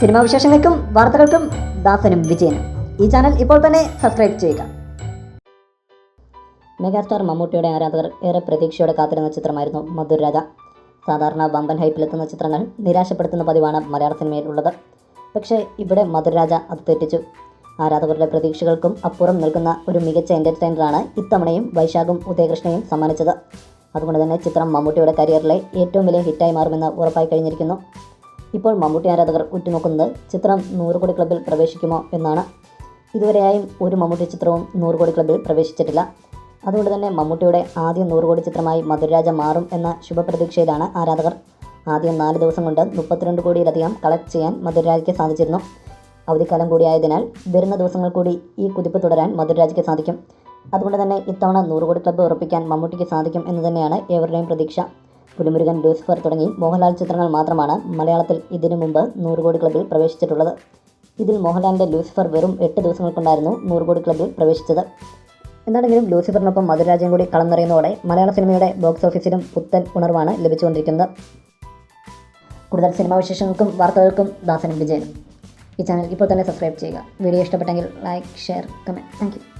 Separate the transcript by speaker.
Speaker 1: Cinema വിശേഷങ്ങൾക്കും വാർത്തകൾക്കും ദാസനും വിജയനും. ഈ ചാനൽ ഇപ്പോൾ തന്നെ സബ്സ്ക്രൈബ് ചെയ്യുക. മെഗാസ്റ്റാർ മമ്മൂട്ടിയുടെ ആരാധകർ ഏറെ പ്രതീക്ഷയോടെ കാത്തിരുന്ന ചിത്രമായിരുന്നു മധുരരാജ സാധാരണ വമ്പൻ ഹൈപ്പിലെത്തുന്ന ചിത്രങ്ങൾ നിരാശപ്പെടുത്തുന്ന പതിവാണ് മലയാള സിനിമയിലുള്ളത്. പക്ഷേ ഇവിടെ മധുരരാജ അത് തെറ്റിച്ചു. ആരാധകരുടെ പ്രതീക്ഷകൾക്കും അപ്പുറം നിൽക്കുന്ന ഒരു മികച്ച എന്റർടൈനറാണ് ഇത്തവണയും വൈശാഖും ഉദയകൃഷ്ണയും സമ്മാനിച്ചത്. അതുകൊണ്ട് തന്നെ ചിത്രം മമ്മൂട്ടിയുടെ കരിയറിലെ ഏറ്റവും വലിയ ഹിറ്റായി മാറുമെന്ന് ഉറപ്പായി കഴിഞ്ഞിരിക്കുന്നു. ഇപ്പോൾ മമ്മൂട്ടി ആരാധകർ ഉറ്റുനോക്കുന്നത് ചിത്രം നൂറ് കോടി ക്ലബിൽ പ്രവേശിക്കുമോ എന്നാണ്. ഇതുവരെയായും ഒരു മമ്മൂട്ടി ചിത്രവും നൂറ് കോടി ക്ലബിൽ പ്രവേശിച്ചിട്ടില്ല. അതുകൊണ്ട് തന്നെ മമ്മൂട്ടിയുടെ ആദ്യ നൂറ് കോടി ചിത്രമായി മധുരരാജ മാറും എന്ന ശുഭപ്രതീക്ഷയിലാണ് ആരാധകർ. ആദ്യം നാല് ദിവസം കൊണ്ട് മുപ്പത്തിരണ്ട് കോടിയിലധികം കളക്ട് ചെയ്യാൻ മധുരരാജയ്ക്ക് സാധിച്ചിരുന്നു. അവധിക്കാലം കൂടിയായതിനാൽ വരുന്ന ദിവസങ്ങൾ കൂടി ഈ കുതിപ്പ് തുടരാൻ മധുരരാജയ്ക്ക് സാധിക്കും. അതുകൊണ്ട് തന്നെ ഇത്തവണ നൂറ് കോടി ക്ലബ്ബ് ഉറപ്പിക്കാൻ മമ്മൂട്ടിക്ക് സാധിക്കും എന്ന് തന്നെയാണ് ഏവരുടെയും പ്രതീക്ഷ. പുലിമുരുകൻ ലൂസിഫർ തുടങ്ങി മോഹൻലാൽ ചിത്രങ്ങൾ മാത്രമാണ് മലയാളത്തിൽ ഇതിനു മുമ്പ് നൂറ് കോടി ക്ലബ്ബിൽ പ്രവേശിച്ചിട്ടുള്ളത്. ഇതിൽ മോഹൻലാലിന്റെ ലൂസിഫർ വെറും എട്ട് ദിവസങ്ങൾ കൊണ്ടായിരുന്നു നൂറ് കോടി ക്ലബ്ബിൽ പ്രവേശിച്ചത്. എന്താണെങ്കിലും ലൂസിഫറിനൊപ്പം മധുരാജയും കൂടി കളം മലയാള സിനിമയുടെ ബോക്സ് ഓഫീസിലും പുത്തൻ ഉണർവാണ് ലഭിച്ചുകൊണ്ടിരിക്കുന്നത്. കൂടുതൽ സിനിമാ വിശേഷങ്ങൾക്കും വാർത്തകൾക്കും ദാസനും വിജയനും. ഈ ചാനൽ ഇപ്പോൾ തന്നെ സബ്സ്ക്രൈബ് ചെയ്യുക. വീഡിയോ ഇഷ്ടപ്പെട്ടെങ്കിൽ ലൈക്ക് ഷെയർ കമന്റ്. താങ്ക്